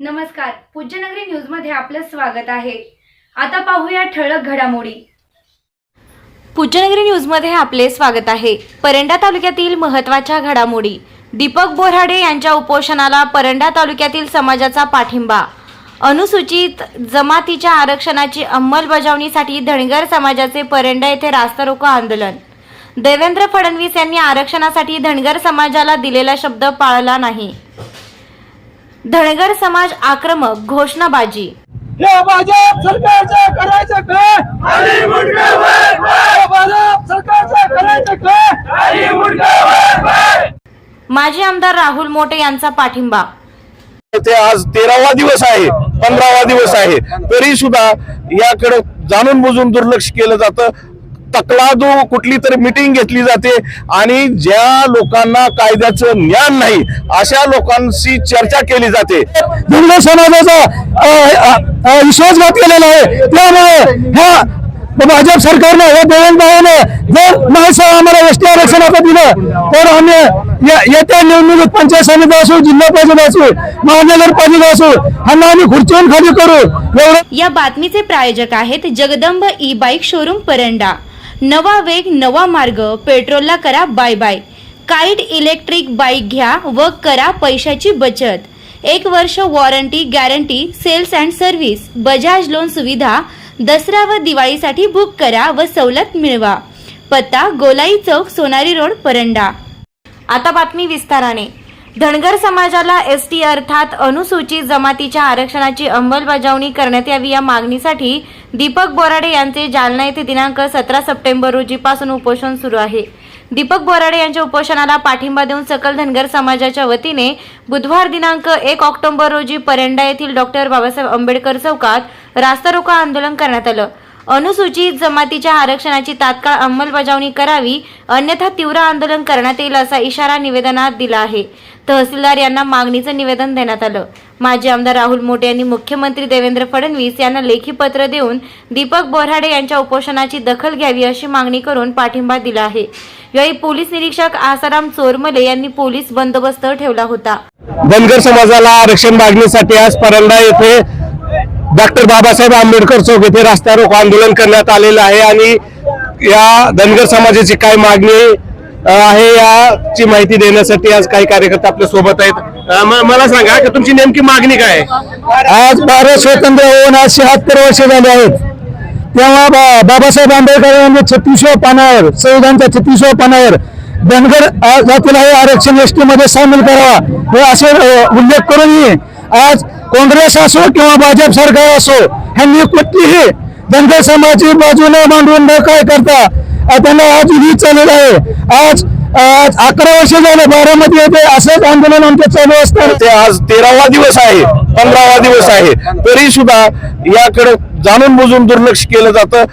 नमस्कार. पूज्यनगरी न्यूजमध्ये आपलं स्वागत आहे. आता पाहूया ठळक घडामोडी. पूज्यनगरी न्यूजमध्ये आपले स्वागत आहे. परंडा तालुक्यातील महत्त्वाच्या घडामोडी. दीपक बोराडे यांच्या उपोषणाला परंडा तालुक्यातील समाजाचा पाठिंबा. अनुसूचित जमातीच्या आरक्षणाची अंमलबजावणीसाठी धनगर समाजाचे परंडा येथे रास्ता रोको आंदोलन. देवेंद्र फडणवीस यांनी आरक्षणासाठी धनगर समाजाला दिलेला शब्द पाळला नाही. धनगर समाज आक्रमक घोषणाबाजी. या भाजप सरकारचं करायचं काय या भाजप सरकारचं करायचं काय माजी आमदार राहुल मोटे यांचा पाठिंबा. ते आज तेरावा दिवस आहे पंधरावा दिवस आहे. तरी सुद्धा याकडे जाणून बुजून दुर्लक्ष केलं जातं. तकलादू कुठली तरी मिटिंग घेतली जाते आणि ज्या लोकांना कायद्याचं ज्ञान नाही अशा लोकांशी चर्चा केली जाते. धनगर समाजाचा विश्वासघात केलेला आहे. त्यामुळे ह्या भाजप सरकारनं या देवेंद्र भावानं जर नाही सर आम्हाला एसटी आरक्षण आता दिलं तर आम्ही ये- येत्या निवडणुकीत पंचायत समिती असो जिल्हा परिषद असो महानगरपालिका असो ह्यांना आम्ही खुर्चीवर खाली करू. एवढं या बातमीचे प्रायोजक आहेत Jagdamb e bike showroom Paranda. नवा वेग नवा मार्ग. पेट्रोलला करा bye bye. Kite electric bike घ्या व करा पैशाची बचत. एक वर्ष warranty guarantee sales and service Bajaj loan सुविधा दसरा व दिवाळीसाठी बुक करा व सवलत मिळवा. पत्ता गोलाई चौक सोनारी रोड परंडा. आता बातमी विस्ताराने. धनगर समाजाला एस टी अर्थात अनुसूचित जमातीच्या आरक्षणाची अंमलबजावणी करण्यात यावी या मागणीसाठी दीपक बोराडे यांचे जालना येथे दिनांक सतरा सप्टेंबर रोजीपासून उपोषण सुरू आहे. दीपक बोराडे यांच्या उपोषणाला पाठिंबा देऊन सकल धनगर समाजाच्या वतीने बुधवार दिनांक एक ऑक्टोबर रोजी परंडा येथील डॉक्टर बाबासाहेब आंबेडकर चौकात रास्ता रोको आंदोलन करण्यात आलं. अनुसूचित जमातीच्या आरक्षणाची तात्काळ अंमलबजावणी करावी अन्यथा तीव्र आंदोलन करण्यात येईल असा इशारा निवेदनात दिला आहे. तहसीलदार यांना मागणीचं निवेदन देण्यात आलं. माजी आमदार राहुल मोटे यांनी मुख्यमंत्री देवेंद्र फडणवीस यांना लेखी पत्र देऊन दीपक बोराडे यांच्या उपोषणाची दखल घ्यावी अशी मागणी करून पाठिंबा दिला आहे. यावेळी पोलीस निरीक्षक आसाराम चोरमले यांनी पोलीस बंदोबस्त ठेवला होता. धनगर समाजाला आरक्षण मागणीसाठी आज परंडा येथे डॉक्टर बाबासाहेब आंबेडकर चौक येथे रास्ता रोको आंदोलन करण्यात आलेलं आहे आणि या धनगर समाजाची काय मागणी आहे याची माहिती देण्यासाठी आज काही कार्यकर्ते आपल्यासोबत आहेत. मला सांगा की तुमची नेमकी मागणी काय आहे? आज भारत स्वतंत्र होऊन आज शहात्तर वर्ष झाले आहेत. तेव्हा बा- बाबासाहेब आंबेडकर यांनी छत्तीसव्या पानावर संविधानच्या छत्तीसव्या पानावर धनगर जातीला हे आरक्षण एसमध्ये सामील करावा हे असे उल्लेख करूनही आज काँग्रेस असो किंवा भाजप सरकार असो ह्यांनी कुठलीही धनगर समाजाची बाजू न मांडून न काय करता त्यांना आज ही चाललेलं आहे. आज आज अकरा वर्ष झालं बारामती येते असंच आंदोलन आमचं चालू असतं. ते आज तेरावा दिवस आहे पंधरावा दिवस आहे. तरी सुद्धा याकडे जाणून बुजून दुर्लक्ष केलं जातं.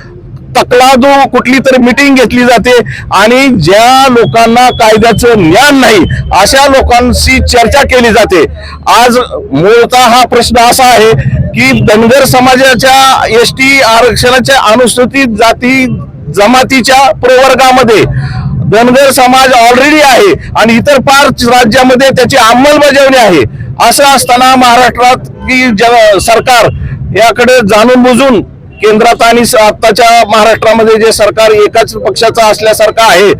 तकलादू कुठली तरी मिटिंग घेतली जाते आणि ज्या लोकांना कायद्याचं ज्ञान नाही अशा लोकांशी चर्चा केली जाते. आज मूळचा हा प्रश्न असा आहे की धनगर समाजाच्या एस टी आरक्षणाच्या अनुसूचित जाती जमातीच्या प्रवर्गामध्ये धनगर समाज ऑलरेडी आहे आणि इतर पाच राज्यामध्ये त्याची अंमलबजावणी आहे. असं असताना महाराष्ट्रात की ज- सरकार याकडे जाणून बुजून केंद्रात आणि आत्ताच्या महाराष्ट्रामध्ये जे सरकार एकाच पक्षाचं असल्यासारखं आहे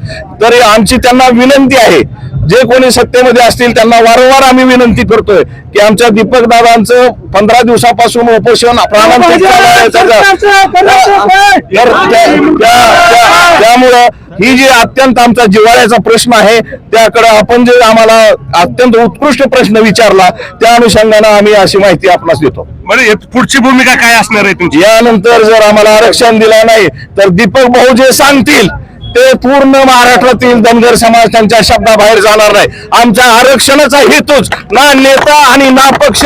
तरी आमची त्यांना विनंती आहे. जे कोणी सत्तेमध्ये असतील त्यांना वारंवार आम्ही विनंती करतोय की आमच्या दीपक दादांचं पंधरा दिवसापासून उपोषण प्राणांतिक त्यामुळं ही जी अत्यंत आमचा जिव्हाळ्याचा प्रश्न आहे त्याकडे आपण जे आम्हाला अत्यंत उत्कृष्ट प्रश्न विचारला त्या अनुषंगाने आम्ही अशी माहिती आपणास देतो. बरं पुढची भूमिका काय असणार आहे तुमची? यानंतर जर आम्हाला आरक्षण दिलं नाही तर दीपक भाऊ जे सांगतील ते पूर्ण महाराष्ट्रातील धनगर समाज त्यांच्या शब्दाबाहेर जाणार नाही. आमच्या आरक्षणाचा हेतूच ना नेता आणि ना पक्ष.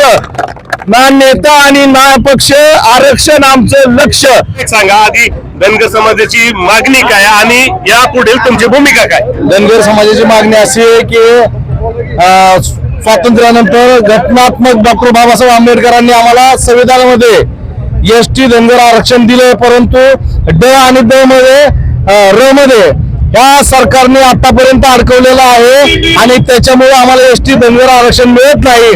ना नेता आणि ना पक्ष आरक्षण आमचं लक्ष सांगा आधी धनगर समाजाची मागणी काय आणि या तुमची भूमिका काय? धनगर समाजाची मागणी अशी आहे की स्वातंत्र्यानंतर घटनात्मक डॉक्टर बाबासाहेब आंबेडकरांनी आम्हाला संविधानामध्ये एस टी धनगर आरक्षण दिले परंतु ड आणि ड मध्ये र मध्ये या सरकारने आतापर्यंत अडकवलेलं आहे आणि त्याच्यामुळे आम्हाला एस टी धनगर आरक्षण मिळत नाही.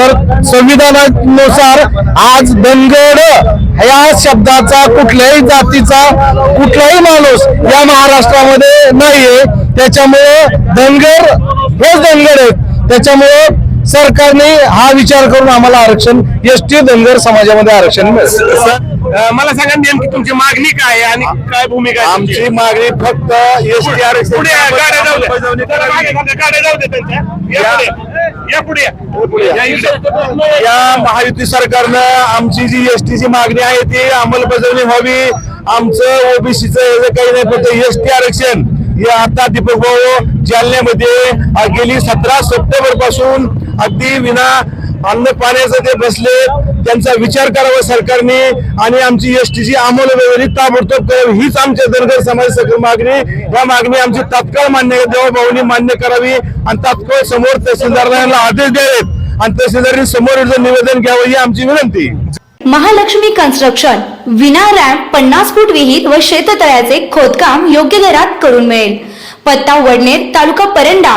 तर संविधानानुसार आज धनगड ह्या शब्दाचा कुठल्याही जातीचा कुठलाही माणूस या महाराष्ट्रामध्ये नाहीये. त्याच्यामुळे धनगर हेच धनगर आहेत. त्याच्यामुळे सरकारने हा विचार करून आम्हाला आरक्षण एस टी धनगर समाजामध्ये आरक्षण मिळेल. मला सांगा नेमकी तुमची मागणी काय आहे आणि काय भूमिका आहे तुमची? आमची मागणी फक्त एस टी आरक्षण पुढे या, गाड्या जाऊ द्या. जरा मागे थांबा, गाड्या जाऊ द्या त्यांच्या. या पुढे. या पुढे या. या इकडे. या महायुती सरकारनं आमची जी एस ची मागणी आहे ती अंमलबजावणी व्हावी आमचं ओबीसीचं काही नाही फक्त एस टी आरक्षण हे आता दीपक भाऊ जालन्यामध्ये गेली सतरा सप्टेंबरपासून अगदी विना अन्न पाण्याचं ते बसले. त्यांचा विचार करावा सरकारने. आणि आमची एस टीची अंमलबजावणी ताबडतोब करावी हीच आमच्या धनगर समाज मागणी. या मागणी आमची तात्काळ मान्य देवाभाऊनी मान्य करावी. आणि तात्काळ समोर तहसीलदारांना आदेश द्यावेत. आणि तहसीलदारांनी समोर निवेदन घ्यावं ही आमची विनंती. महालक्ष्मी कन्स्ट्रक्शन विना रॅम्प पन्नास फूट विहीर व शेततळ्याचे खोदकाम योग्य दरात करून मिळेल. पत्ता वडनेर तालुका परंडा